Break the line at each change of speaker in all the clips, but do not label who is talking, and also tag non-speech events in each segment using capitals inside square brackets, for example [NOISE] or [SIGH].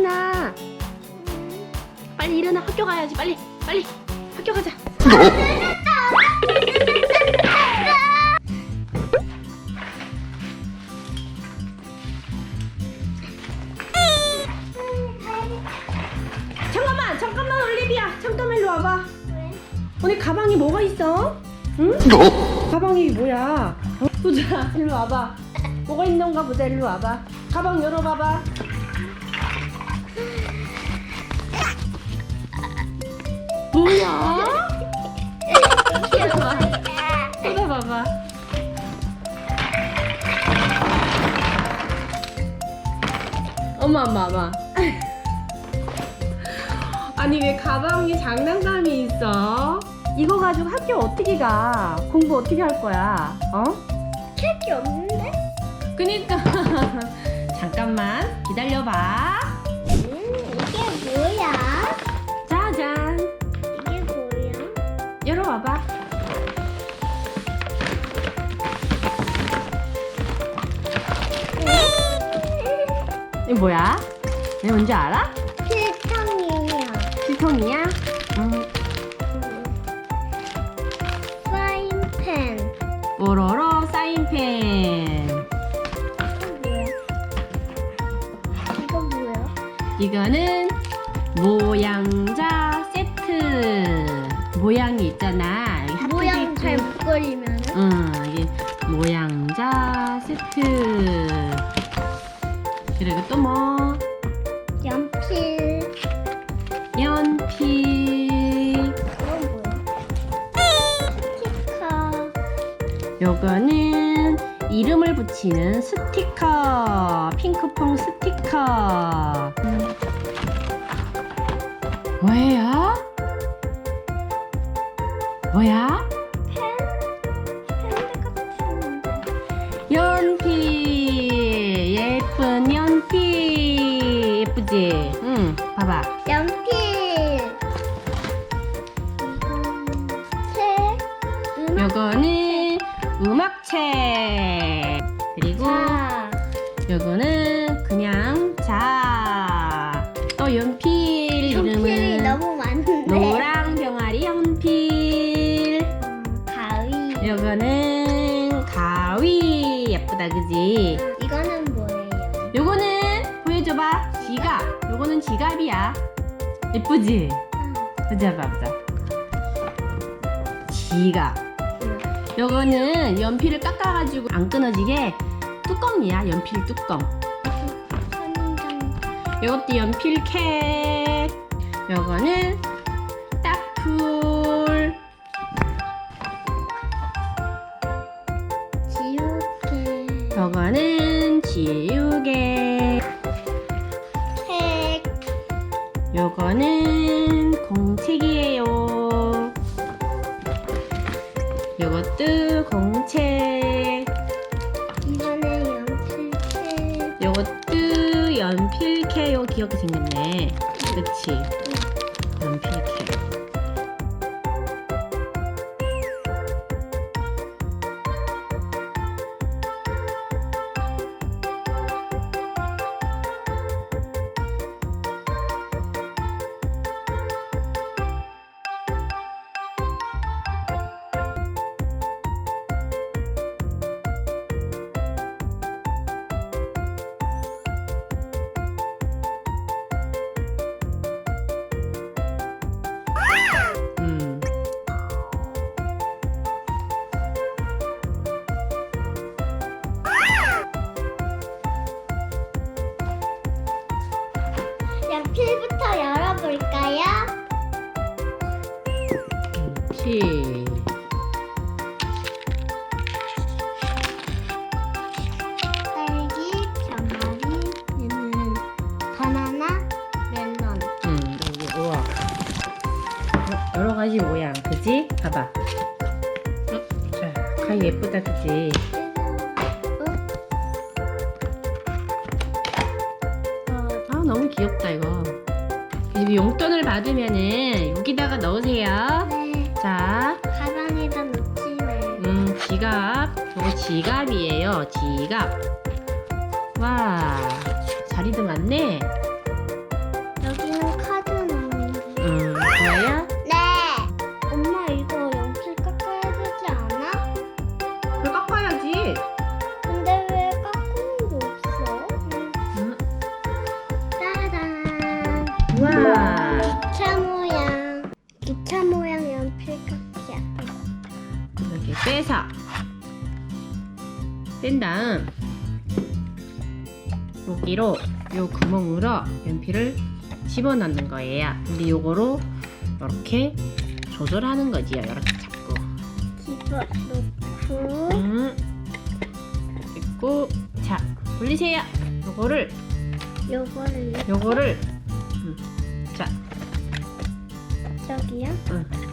일어나. 빨리 일어나. 학교 가야지. 빨리. 빨리. 학교 가자. 잠깐만. 잠깐만 올리비아. 잠깐만 일로 와봐. 오늘 가방에 뭐가 있어? 응? 가방이 뭐야? 어? 보자. 일로 와봐. 뭐가 있는가 보자. 일로 와봐. 가방 열어봐봐. 뭐야? 뜯어봐봐. 엄마, 엄마, 엄마. 아니 왜 가방에 장난감이 있어? 이거 가지고 학교 어떻게 가? 공부 어떻게 할 거야? 어?
책 없는데?
그니까 [LAUGHS] 잠깐만 기다려봐.
뭐야?
열어봐봐. 이거 뭐야? 이거 뭔지 알아?
필통이야.
필통이야? 응.
파인펜.
뽀로로 사인펜.
이거 뭐야?
이거는 모양자. 모양이 있잖아. 여기 하트도
모양
있고.
잘못 그리면은?
응, 이게 모양자 세트. 그리고 또 뭐?
연필.
연필.
뭐야? 스티커.
요거는 이름을 붙이는 스티커. 핑크퐁 스티커. 음. 뭐예요? 뭐야? 연필. 예쁜 연필. 예쁘지? 응, 봐봐.
연
예쁘다, 그지?
이거는 뭐예요?
요거는 보여줘봐. 지갑. 요거는 지갑이야. 예쁘지? 보자, 봐, 보자. 지갑. 요거는 연필을 깎아가지고 안 끊어지게 뚜껑이야. 연필 뚜껑.
선정.
요것도 연필 캡. 요거는 요거는 지우개.
책.
요거는 공책이에요. 요것도 공책.
이번에 연필책.
요것도 연필캐. 요 귀엽게 생겼네. 그치? 연필캐. 봐봐. 어, 자, 가위 예쁘다, 그지?
어,
아, 너무 귀엽다, 이거. 용돈을 받으면은 여기다가 넣으세요.
네.
자,
가방에다 놓지 말고.
음, 지갑. 이거 지갑이에요, 지갑. 와, 자리도 많네. 빼서 뺀 다음 여기로 요 구멍으로 연필을 집어넣는 거예요. 근데 요거로 이렇게 조절하는 거지요. 이렇게 잡고.
집어 넣고.
음. 있고 자 돌리세요. 요거를
요거를
요거를 음. 자
저기요.
응.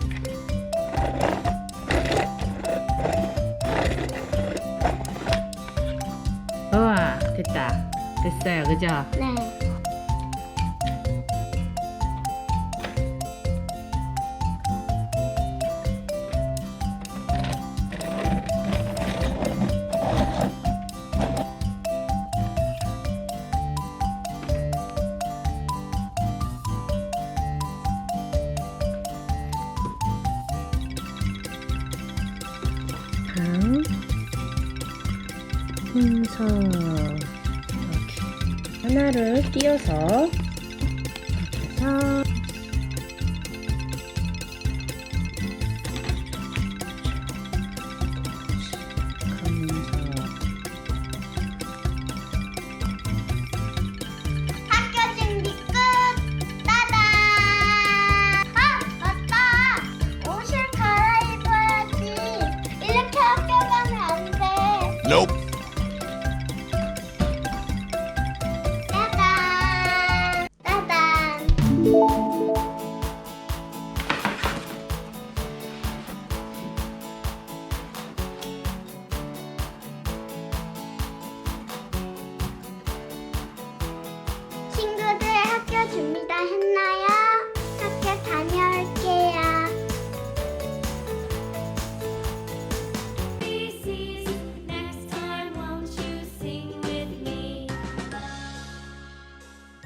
됐어요 그죠?
네.
이렇게 하나를 띄어서 이렇게 해서 Música